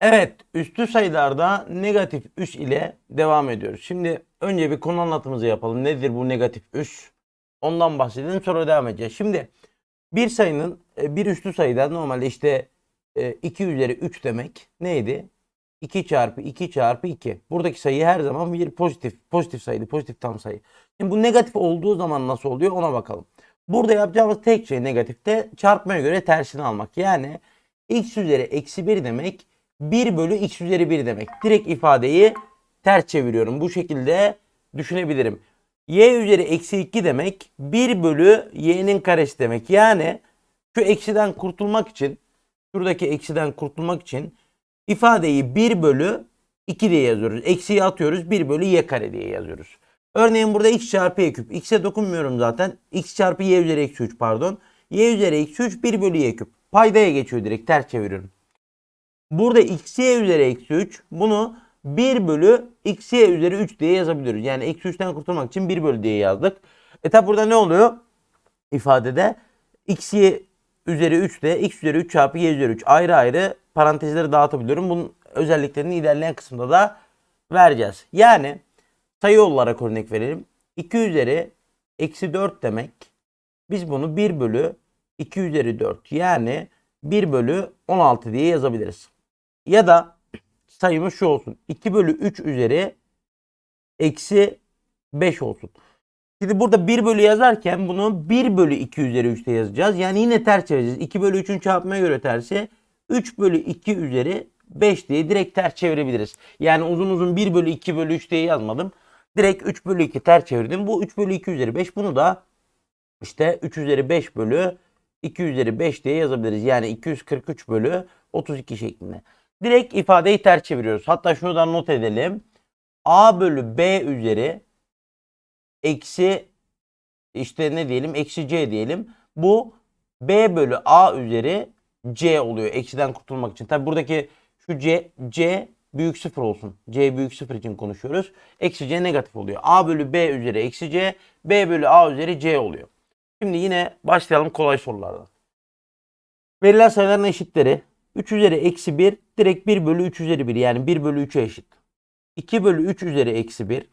Evet, üstü sayılarda negatif üs ile devam ediyoruz. Şimdi önce bir konu anlatımızı yapalım. Nedir bu negatif üs? Ondan bahsedelim sonra devam edeceğiz. Şimdi bir sayının e, bir üstü sayıda normalde işte e, 2 üzeri 3 demek neydi? 2 çarpı 2 çarpı 2. Buradaki sayı her zaman bir pozitif pozitif sayıydı. Pozitif tam sayı. Şimdi bu negatif olduğu zaman nasıl oluyor ona bakalım. Burada yapacağımız tek şey negatifte çarpmaya göre tersini almak. Yani x üzeri eksi 1 demek 1 bölü x üzeri 1 demek. Direkt ifadeyi ters çeviriyorum. Bu şekilde düşünebilirim. y üzeri eksi 2 demek 1 bölü y'nin karesi demek. Yani şu eksiden kurtulmak için şuradaki eksiden kurtulmak için ifadeyi 1 bölü 2 diye yazıyoruz. Eksiyi atıyoruz 1 bölü y kare diye yazıyoruz. Örneğin burada x çarpı y küp. x'e dokunmuyorum zaten. x çarpı y üzeri eksi 3 pardon. y üzeri eksi 3 1 bölü y küp. Paydaya geçiyor direkt ters çeviriyorum. Burada xy üzeri eksi 3 bunu 1 bölü xy üzeri 3 diye yazabiliyoruz. Yani eksi 3'ten kurtulmak için 1 bölü diye yazdık. E tabi burada ne oluyor? ifadede xy üzeri 3 de x üzeri 3 çarpı y üzeri 3 ayrı ayrı parantezleri dağıtabiliyorum. Bunun özelliklerini ilerleyen kısımda da vereceğiz. Yani sayı olarak örnek verelim. 2 üzeri eksi 4 demek. Biz bunu 1 bölü 2 üzeri 4 yani 1 bölü 16 diye yazabiliriz. Ya da sayımız şu olsun. 2 bölü 3 üzeri eksi 5 olsun. Şimdi burada 1 bölü yazarken bunu 1 bölü 2 üzeri 3'te yazacağız. Yani yine ters çevireceğiz. 2 bölü 3'ün çarpmaya göre tersi 3 bölü 2 üzeri 5 diye direkt ters çevirebiliriz. Yani uzun uzun 1 bölü 2 bölü 3 diye yazmadım. Direkt 3 bölü 2 ters çevirdim. Bu 3 bölü 2 üzeri 5. Bunu da işte 3 üzeri 5 bölü 2 üzeri 5 diye yazabiliriz. Yani 243 bölü 32 şeklinde. Direkt ifadeyi ters çeviriyoruz. Hatta şunu da not edelim. A bölü B üzeri eksi işte ne diyelim eksi C diyelim. Bu B bölü A üzeri C oluyor. Eksiden kurtulmak için. Tabi buradaki şu C, C büyük sıfır olsun. C büyük sıfır için konuşuyoruz. Eksi C negatif oluyor. A bölü B üzeri eksi C. B bölü A üzeri C oluyor. Şimdi yine başlayalım kolay sorulardan. Verilen sayıların eşitleri 3 üzeri eksi 1 direkt 1 bölü 3 üzeri 1 yani 1 bölü 3'e eşit. 2 bölü 3 üzeri eksi 1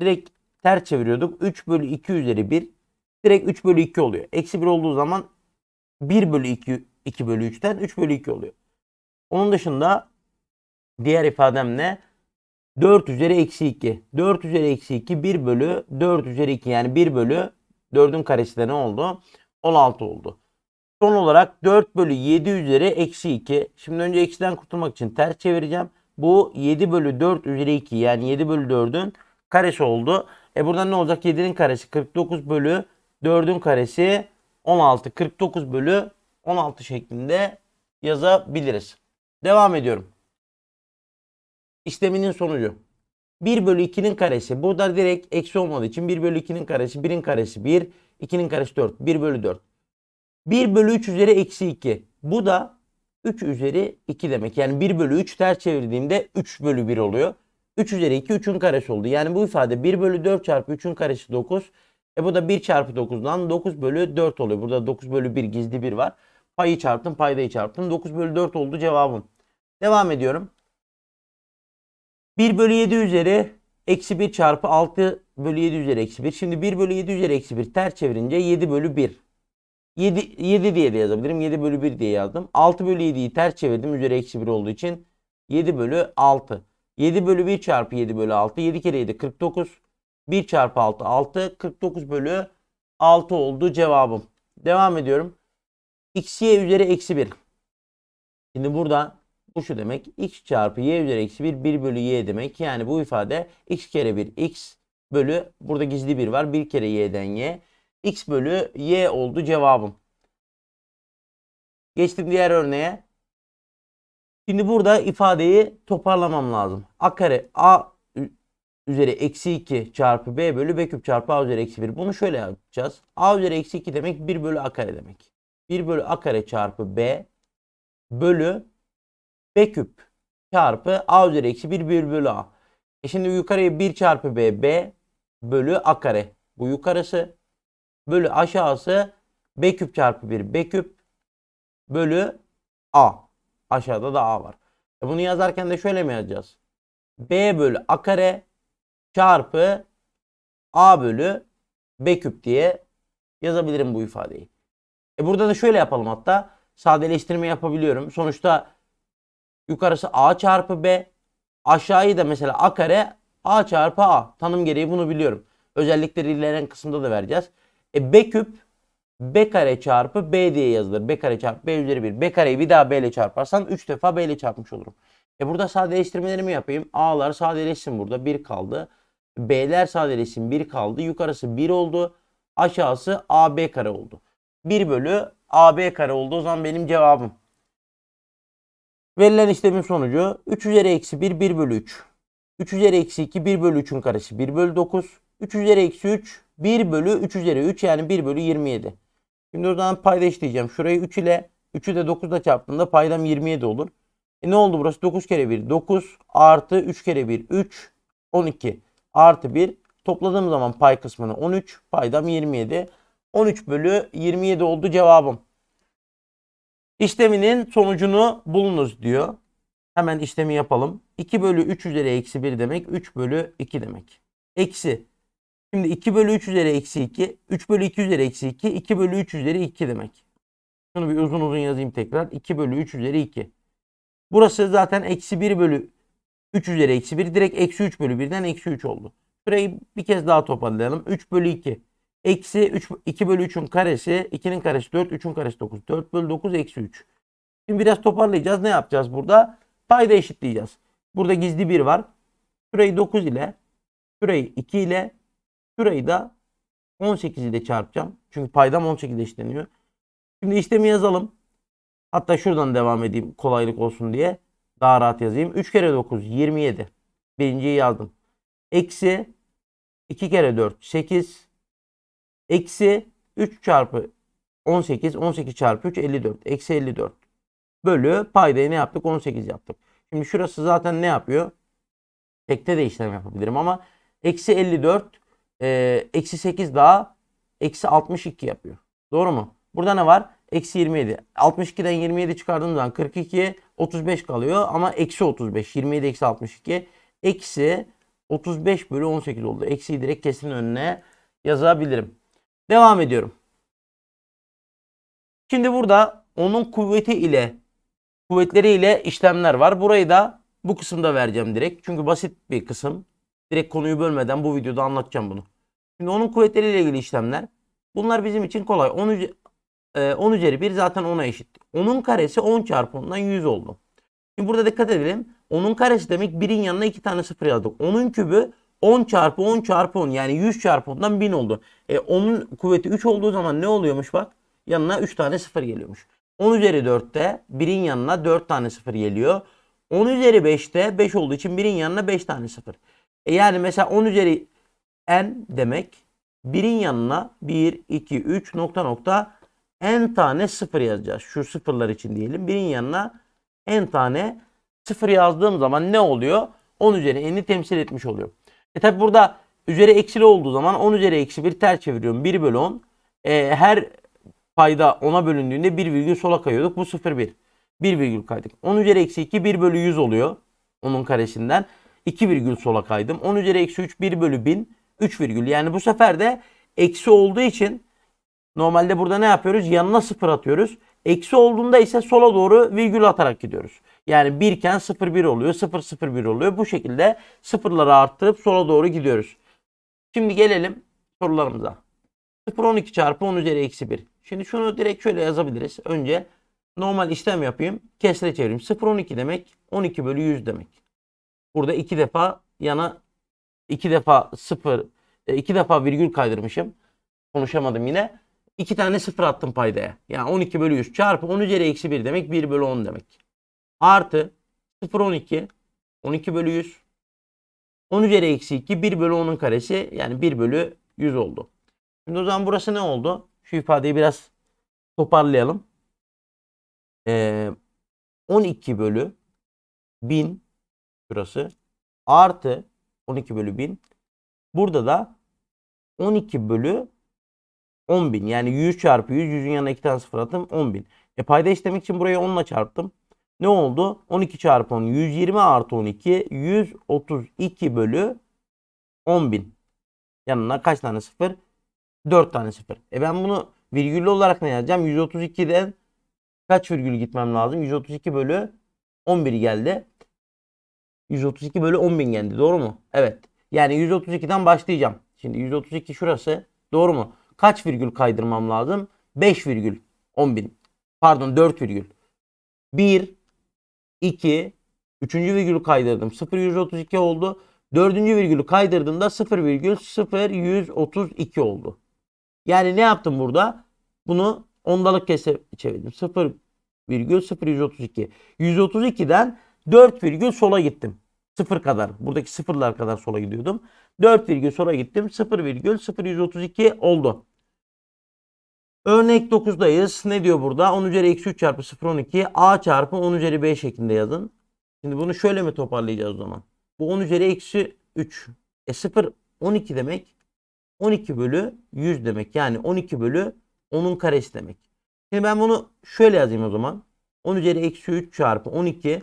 direkt ters çeviriyorduk. 3 bölü 2 üzeri 1 direkt 3 bölü 2 oluyor. Eksi 1 olduğu zaman 1 bölü 2, 2 bölü 3'ten 3 bölü 2 oluyor. Onun dışında diğer ifadem ne? 4 üzeri eksi 2. 4 üzeri eksi 2 1 bölü 4 üzeri 2 yani 1 bölü 4'ün karesi de ne oldu? 16 oldu. Son olarak 4 bölü 7 üzeri eksi 2. Şimdi önce eksiden kurtulmak için ters çevireceğim. Bu 7 bölü 4 üzeri 2 yani 7 bölü 4'ün karesi oldu. E buradan ne olacak? 7'nin karesi 49 bölü 4'ün karesi 16. 49 bölü 16 şeklinde yazabiliriz. Devam ediyorum. İşleminin sonucu. 1 bölü 2'nin karesi. Burada direkt eksi olmadığı için 1 bölü 2'nin karesi 1'in karesi 1. 2'nin karesi 4. 1 bölü 4. 1 bölü 3 üzeri eksi 2. Bu da 3 üzeri 2 demek. Yani 1 bölü 3 ters çevirdiğimde 3 bölü 1 oluyor. 3 üzeri 2 3'ün karesi oldu. Yani bu ifade 1 bölü 4 çarpı 3'ün karesi 9. E bu da 1 çarpı 9'dan 9 bölü 4 oluyor. Burada 9 bölü 1 gizli 1 var. Payı çarptım paydayı çarptım. 9 bölü 4 oldu cevabım. Devam ediyorum. 1 bölü 7 üzeri eksi 1 çarpı 6 bölü 7 üzeri eksi 1. Şimdi 1 bölü 7 üzeri eksi 1 ters çevirince 7 bölü 1. 7, 7 diye de yazabilirim. 7 bölü 1 diye yazdım. 6 bölü 7'yi ters çevirdim. Üzeri eksi 1 olduğu için 7 bölü 6. 7 bölü 1 çarpı 7 bölü 6. 7 kere 7 49. 1 çarpı 6 6. 49 bölü 6 oldu cevabım. Devam ediyorum. x y üzeri eksi 1. Şimdi burada bu şu demek. x çarpı y üzeri eksi 1 1 bölü y demek. Yani bu ifade x kere 1 x bölü burada gizli 1 var. 1 kere y'den y. x bölü y oldu cevabım. Geçtim diğer örneğe. Şimdi burada ifadeyi toparlamam lazım. A kare a üzeri eksi 2 çarpı b bölü b küp çarpı a üzeri eksi 1. Bunu şöyle yapacağız. a üzeri eksi 2 demek 1 bölü a kare demek. 1 bölü a kare çarpı b bölü b küp çarpı a üzeri eksi 1 1 bölü a. E şimdi yukarıya 1 çarpı b b bölü a kare. Bu yukarısı bölü aşağısı b küp çarpı 1 b küp bölü a. Aşağıda da a var. E bunu yazarken de şöyle mi yazacağız? B bölü A kare çarpı A bölü B küp diye yazabilirim bu ifadeyi. E burada da şöyle yapalım hatta. Sadeleştirme yapabiliyorum. Sonuçta yukarısı A çarpı B. Aşağıyı da mesela A kare A çarpı A. Tanım gereği bunu biliyorum. Özellikleri ilerleyen kısımda da vereceğiz. E B küp B kare çarpı B diye yazılır. B kare çarpı B üzeri 1. B kareyi bir daha B ile çarparsan 3 defa B ile çarpmış olurum. E burada sadeleştirmelerimi yapayım. A'lar sadeleşsin burada. 1 kaldı. B'ler sadeleşsin. 1 kaldı. Yukarısı 1 oldu. Aşağısı AB kare oldu. 1 bölü AB kare oldu. O zaman benim cevabım. Verilen işlemin sonucu 3 üzeri eksi 1 1 bölü 3. 3 üzeri eksi 2 1 bölü 3'ün karesi 1 bölü 9. 3 üzeri eksi 3 1 bölü 3 üzeri 3 yani 1 bölü 27. Şimdi o zaman payda işleyeceğim. Şurayı 3 ile 3'ü de 9 ile çarptığımda paydam 27 olur. E ne oldu burası? 9 kere 1 9 artı 3 kere 1 3 12 artı 1 topladığım zaman pay kısmını 13 paydam 27. 13 bölü 27 oldu cevabım. İşleminin sonucunu bulunuz diyor. Hemen işlemi yapalım. 2 bölü 3 üzeri eksi 1 demek 3 bölü 2 demek. Eksi. Şimdi 2 bölü 3 üzeri eksi 2. 3 bölü 2 üzeri eksi 2. 2 bölü 3 üzeri 2 demek. Şunu bir uzun uzun yazayım tekrar. 2 bölü 3 üzeri 2. Burası zaten eksi 1 bölü 3 üzeri eksi 1. Direkt eksi 3 bölü 1'den eksi 3 oldu. Şurayı bir kez daha toparlayalım. 3 bölü 2. Eksi 3, 2 bölü 3'ün karesi. 2'nin karesi 4. 3'ün karesi 9. 4 bölü 9 eksi 3. Şimdi biraz toparlayacağız. Ne yapacağız burada? Payda eşitleyeceğiz. Burada gizli 1 var. Şurayı 9 ile. Şurayı 2 ile. Şurayı da 18 ile çarpacağım. Çünkü paydam 18 ile işleniyor. Şimdi işlemi yazalım. Hatta şuradan devam edeyim kolaylık olsun diye. Daha rahat yazayım. 3 kere 9 27. Birinciyi yazdım. Eksi 2 kere 4 8. Eksi 3 çarpı 18. 18 çarpı 3 54. Eksi 54. Bölü paydayı ne yaptık? 18 yaptık. Şimdi şurası zaten ne yapıyor? Tekte de işlem yapabilirim ama eksi 54 e, eksi 8 daha eksi 62 yapıyor. Doğru mu? Burada ne var? Eksi 27. 62'den 27 çıkardığım zaman 42 35 kalıyor ama eksi 35. 27 eksi 62 eksi 35 bölü 18 oldu. Eksiyi direkt kesin önüne yazabilirim. Devam ediyorum. Şimdi burada onun kuvveti ile kuvvetleri ile işlemler var. Burayı da bu kısımda vereceğim direkt. Çünkü basit bir kısım. Direkt konuyu bölmeden bu videoda anlatacağım bunu. Şimdi onun kuvvetleri ile ilgili işlemler. Bunlar bizim için kolay. 10, üze- e, 10 üzeri 1 zaten 10'a eşit. 10'un karesi 10 çarpı 10'dan 100 oldu. Şimdi burada dikkat edelim. 10'un karesi demek 1'in yanına 2 tane 0 yazdık. 10'un kübü 10 çarpı 10 çarpı 10 yani 100 çarpı 10'dan 1000 oldu. E 10'un kuvveti 3 olduğu zaman ne oluyormuş bak? Yanına 3 tane 0 geliyormuş. 10 üzeri 4'te 1'in yanına 4 tane 0 geliyor. 10 üzeri 5'te 5 olduğu için 1'in yanına 5 tane 0. E yani mesela 10 üzeri n demek 1'in yanına 1, 2, 3 nokta nokta n tane 0 yazacağız. Şu sıfırlar için diyelim. 1'in yanına n tane 0 yazdığım zaman ne oluyor? 10 üzeri n'i temsil etmiş oluyor. E tabi burada üzeri eksili olduğu zaman 10 üzeri eksi 1 ters çeviriyorum. 1 bölü 10. E, her payda 10'a bölündüğünde 1 virgül sola kayıyorduk. Bu 0 1. 1 virgül kaydık. 10 üzeri eksi 2 1 bölü 100 oluyor. Onun karesinden. 2 virgül sola kaydım. 10 üzeri eksi 3 1 bölü 1000. 3 virgül. Yani bu sefer de eksi olduğu için normalde burada ne yapıyoruz? Yanına 0 atıyoruz. Eksi olduğunda ise sola doğru virgül atarak gidiyoruz. Yani 1 iken 0 1 oluyor. 0 0 1 oluyor. Bu şekilde sıfırları arttırıp sola doğru gidiyoruz. Şimdi gelelim sorularımıza. 0 12 çarpı 10 üzeri eksi 1. Şimdi şunu direkt şöyle yazabiliriz. Önce normal işlem yapayım. Kesre çevireyim. 0 12 demek 12 bölü 100 demek. Burada iki defa yana iki defa 0 iki defa virgül kaydırmışım. Konuşamadım yine. İki tane 0 attım paydaya. Yani 12 bölü 100 çarpı 10 üzeri eksi 1 demek 1 bölü 10 demek. Artı 0 12 12 bölü 100 10 üzeri eksi 2 1 bölü 10'un karesi yani 1 bölü 100 oldu. Şimdi o zaman burası ne oldu? Şu ifadeyi biraz toparlayalım. Ee, 12 bölü 1000 şurası artı 12 bölü 1000. Burada da 12 bölü 10.000 yani 100 çarpı 100 100'ün yanına 2 tane sıfır attım 10.000. E payda işlemek için burayı 10 ile çarptım. ne oldu? 12 çarpı 10 120 artı 12 132 bölü 10.000. Yanına kaç tane sıfır? 4 tane sıfır. E ben bunu virgüllü olarak ne yazacağım? 132'den kaç virgül gitmem lazım? 132 bölü 11 geldi. 132 bölü 10.000 geldi. Doğru mu? Evet. Yani 132'den başlayacağım. Şimdi 132 şurası. Doğru mu? Kaç virgül kaydırmam lazım? 5 virgül 10.000. Pardon 4 virgül. 1, 2, 3. virgülü kaydırdım. 0,132 oldu. 4. virgülü kaydırdığımda 0,0132 oldu. Yani ne yaptım burada? Bunu ondalık kese çevirdim. 0,0132. 132'den 4 virgül sola gittim. Sıfır kadar. Buradaki sıfırlar kadar sola gidiyordum. 4 virgül sola gittim. 0,0132 oldu. Örnek 9'dayız. Ne diyor burada? 10 üzeri eksi 3 çarpı 0,12 a çarpı 10 üzeri b şeklinde yazın. Şimdi bunu şöyle mi toparlayacağız o zaman? Bu 10 üzeri eksi 3. E 0 12 demek. 12 bölü 100 demek. Yani 12 bölü 10'un karesi demek. Şimdi ben bunu şöyle yazayım o zaman. 10 üzeri eksi 3 çarpı 12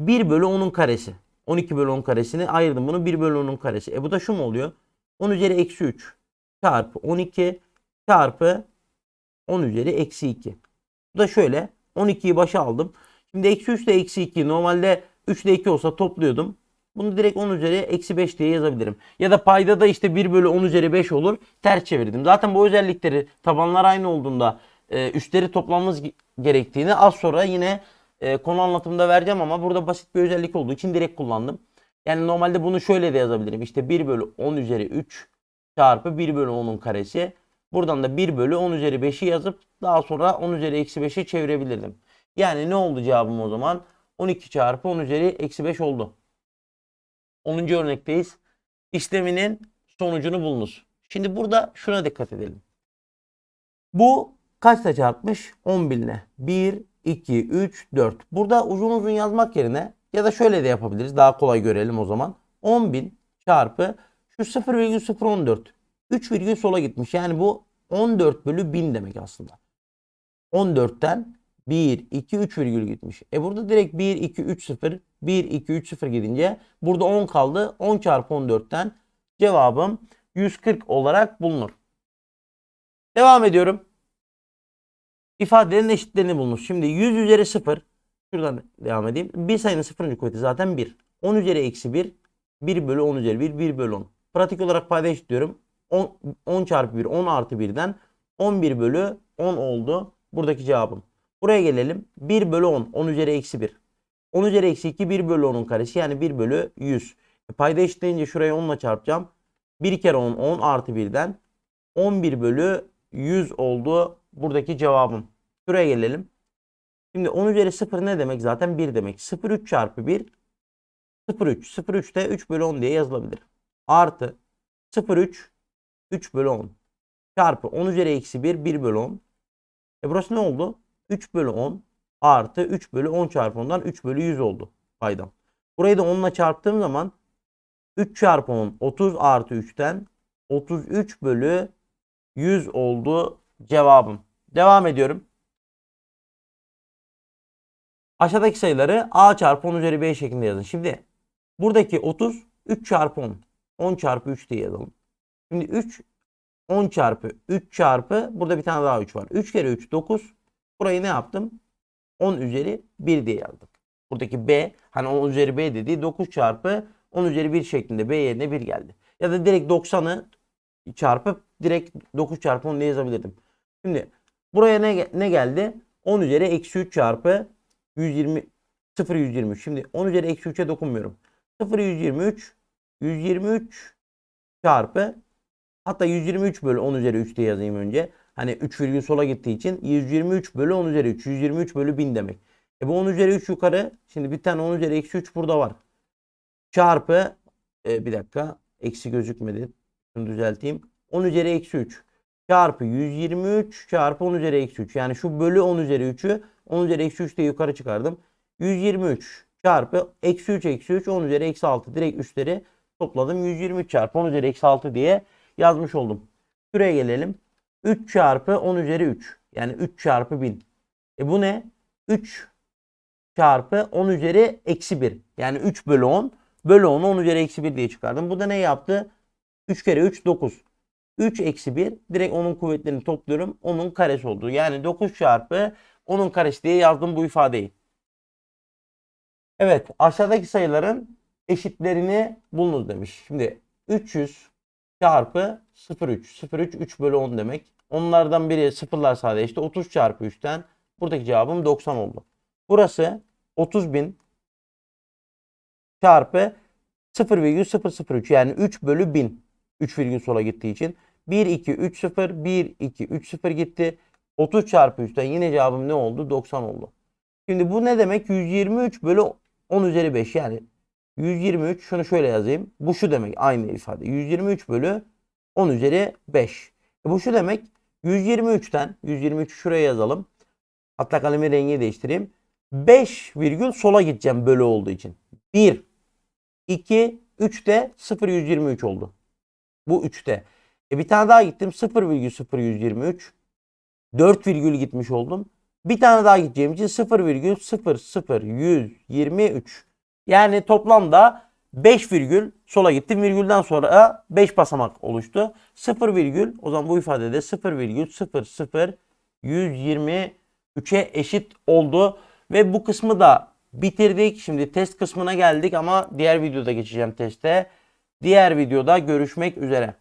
1 bölü 10'un karesi. 12 bölü 10 karesini ayırdım bunu 1 bölü 10'un karesi. E bu da şu mu oluyor? 10 üzeri eksi 3 çarpı 12 çarpı 10 üzeri eksi 2. Bu da şöyle 12'yi başa aldım. Şimdi eksi 3 ile eksi 2 normalde 3 ile 2 olsa topluyordum. Bunu direkt 10 üzeri eksi 5 diye yazabilirim. Ya da payda da işte 1 bölü 10 üzeri 5 olur. Ters çevirdim. Zaten bu özellikleri tabanlar aynı olduğunda e, üstleri toplamamız gerektiğini az sonra yine e, konu anlatımında vereceğim ama burada basit bir özellik olduğu için direkt kullandım. Yani normalde bunu şöyle de yazabilirim. İşte 1 bölü 10 üzeri 3 çarpı 1 bölü 10'un karesi. Buradan da 1 bölü 10 üzeri 5'i yazıp daha sonra 10 üzeri eksi 5'i çevirebilirdim. Yani ne oldu cevabım o zaman? 12 çarpı 10 üzeri eksi 5 oldu. 10. örnekteyiz. İşleminin sonucunu bulunuz. Şimdi burada şuna dikkat edelim. Bu kaçla çarpmış? 10 binle. 1, 2, 3, 4. Burada uzun uzun yazmak yerine ya da şöyle de yapabiliriz. Daha kolay görelim o zaman. 10 bin çarpı şu 0,014. 3 virgül sola gitmiş. Yani bu 14 bölü 1000 demek aslında. 14'ten 1, 2, 3 virgül gitmiş. E burada direkt 1, 2, 3, 0, 1, 2, 3, 0 gidince burada 10 kaldı. 10 çarpı 14'ten cevabım 140 olarak bulunur. Devam ediyorum. İfadelerin eşitlerini bulmuş. Şimdi 100 üzeri 0. Şuradan devam edeyim. Bir sayının sıfırıncı kuvveti zaten 1. 10 üzeri eksi 1. 1 bölü 10 üzeri 1. 1 bölü 10. Pratik olarak payda eşitliyorum. 10, 10 çarpı 1 10 artı 1'den 11 bölü 10 oldu. Buradaki cevabım. Buraya gelelim. 1 bölü 10. 10 üzeri eksi 1. 10 üzeri eksi 2 1 bölü 10'un karesi yani 1 bölü 100. E, payda eşitleyince şurayı 10 ile çarpacağım. 1 kere 10 10 artı 1'den 11 bölü 100 oldu buradaki cevabım. Şuraya gelelim. Şimdi 10 üzeri 0 ne demek? Zaten 1 demek. 0,3 çarpı 1 0,3. 0,3 de 3 bölü 10 diye yazılabilir. Artı 0,3 3 bölü 10 çarpı 10 üzeri eksi 1 1 bölü 10. E burası ne oldu? 3 bölü 10 artı 3 bölü 10 çarpı 10'dan 3 bölü 100 oldu paydam. Burayı da 10 ile çarptığım zaman 3 çarpı 10 30 artı 3'ten 33 bölü 100 oldu cevabım. Devam ediyorum. Aşağıdaki sayıları a çarpı 10 üzeri b şeklinde yazın. Şimdi buradaki 30 3 çarpı 10. 10 çarpı 3 diye yazalım. Şimdi 3 10 çarpı 3 çarpı burada bir tane daha 3 var. 3 kere 3 9. Burayı ne yaptım? 10 üzeri 1 diye yazdım. Buradaki b hani 10 üzeri b dediği 9 çarpı 10 üzeri 1 şeklinde b yerine 1 geldi. Ya da direkt 90'ı çarpıp direkt 9 çarpı 10 diye yazabilirdim. Şimdi buraya ne, ne geldi? 10 üzeri eksi 3 çarpı 120 0 123. Şimdi 10 üzeri eksi 3'e dokunmuyorum. 0 123 123 çarpı hatta 123 bölü 10 üzeri 3 diye yazayım önce. Hani 3 virgül sola gittiği için 123 bölü 10 üzeri 3. 123 bölü 1000 demek. E bu 10 üzeri 3 yukarı. Şimdi bir tane 10 üzeri eksi 3 burada var. Çarpı e, bir dakika eksi gözükmedi. Şunu düzelteyim. 10 üzeri eksi 3 çarpı 123 çarpı 10 üzeri eksi 3. Yani şu bölü 10 üzeri 3'ü 10 üzeri eksi 3 de yukarı çıkardım. 123 çarpı eksi 3 eksi 3 10 üzeri eksi 6. Direkt üstleri topladım. 123 çarpı 10 üzeri eksi 6 diye yazmış oldum. Şuraya gelelim. 3 çarpı 10 üzeri 3. Yani 3 çarpı 1000. E bu ne? 3 çarpı 10 üzeri eksi 1. Yani 3 bölü 10. Bölü 10'u 10 üzeri eksi 1 diye çıkardım. Bu da ne yaptı? 3 kere 3 9. 3 eksi 1 direkt onun kuvvetlerini topluyorum. Onun karesi oldu. Yani 9 çarpı onun karesi diye yazdım bu ifadeyi. Evet aşağıdaki sayıların eşitlerini bulunuz demiş. Şimdi 300 çarpı 0,3. 0,3 3 bölü 10 demek. Onlardan biri sıfırlar sadeleşti. 30 çarpı 3'ten buradaki cevabım 90 oldu. Burası 30.000 çarpı 0,003 yani 3 bölü 1000. 3 virgül sola gittiği için. 1, 2, 3, 0, 1, 2, 3, 0 gitti. 30 çarpı 3'ten yine cevabım ne oldu? 90 oldu. Şimdi bu ne demek? 123 bölü 10 üzeri 5 yani 123 şunu şöyle yazayım. Bu şu demek aynı ifade. 123 bölü 10 üzeri 5. E bu şu demek 123'ten 123 şuraya yazalım. Hatta kalemin rengi değiştireyim. 5 virgül sola gideceğim bölü olduğu için. 1, 2, 3 de 0,123 oldu. Bu 3'te. E bir tane daha gittim 0,0123. 4 virgül gitmiş oldum. Bir tane daha gideceğim için 0,00123. Yani toplamda 5 virgül sola gittim. Virgülden sonra 5 basamak oluştu. 0 virgül o zaman bu ifadede 0 virgül 00 123'e eşit oldu. Ve bu kısmı da bitirdik. Şimdi test kısmına geldik ama diğer videoda geçeceğim teste. Diğer videoda görüşmek üzere.